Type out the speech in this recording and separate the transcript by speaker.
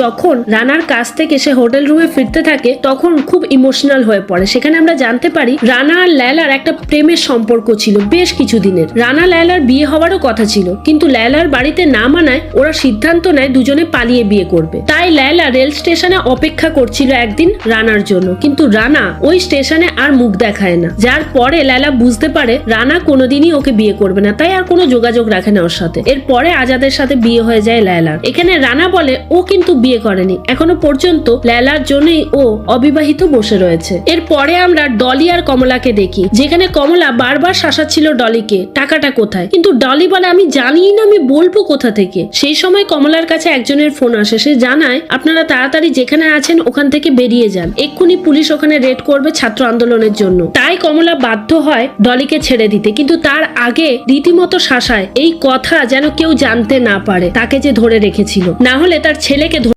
Speaker 1: যখন রানার কাছ থেকে সে হোটেল রুমে ফিরতে থাকে, তখন খুব ইমোশনাল হয়ে পড়ে। সেখানে আমরা জানতে পারি, রানা আর ল্যালার একটা প্রেমের সম্পর্ক ছিল বেশ কিছু দিনের রানা লায়লার বিয়ে হওয়ারও কথা ছিল, কিন্তু ল্যালার বাড়িতে না মানায় ওরা সিদ্ধান্ত নেয় দুজনে পালিয়ে বিয়ে করবে। তাই ল্যালা রেল স্টেশনে অপেক্ষা করছিল একদিন রানার জন্য, কিন্তু রানা ওই স্টেশনে আর মুখ দেখায় না। যার পরে ল্যালা বুঝতে পারে, রানা কোনোদিনই ওকে বিয়ে করবে না, তাই আর কোনো যোগাযোগ রাখে না ওর সাথে। এরপরে আজাদের সাথে বিয়ে হয়ে যায় ল্যালার। এখানে রানা বলে, ও কিন্তু বিয়ে করেনি। এখনও পর্যন্ত ল্যালার জন্যই ও অবিবাহিত বসে রয়েছে। এরপরে আমরা ডলি আর কমলাকে দেখি, যেখানে কমলা বারবার শাসাচ্ছিল ডলিকে, টাকাটা কোথায়? কিন্তু ডলি বলে, আমি জানিই না, আমি বলব কোথা থেকে? সেই সময় কমলার কাছে একজনের ফোন আসে, সে জানায়, আপনারা তাড়াতাড়ি যেখানে আছেন, ওখান থেকে বেরিয়ে যান। এক্ষুনি পুলিশ ওখানে রেড করবে ছাত্র আন্দোলনের জন্য। তাই কমলা বাধ্য হয় ডলিকে ছেড়ে দিতে, কিন্তু তার আগে রীতিমতো শাসায় এই কথা যেন কেউ জানতে না পারে, তাকে যে ধরে রেখেছিল। না হলে তার ছেলেকে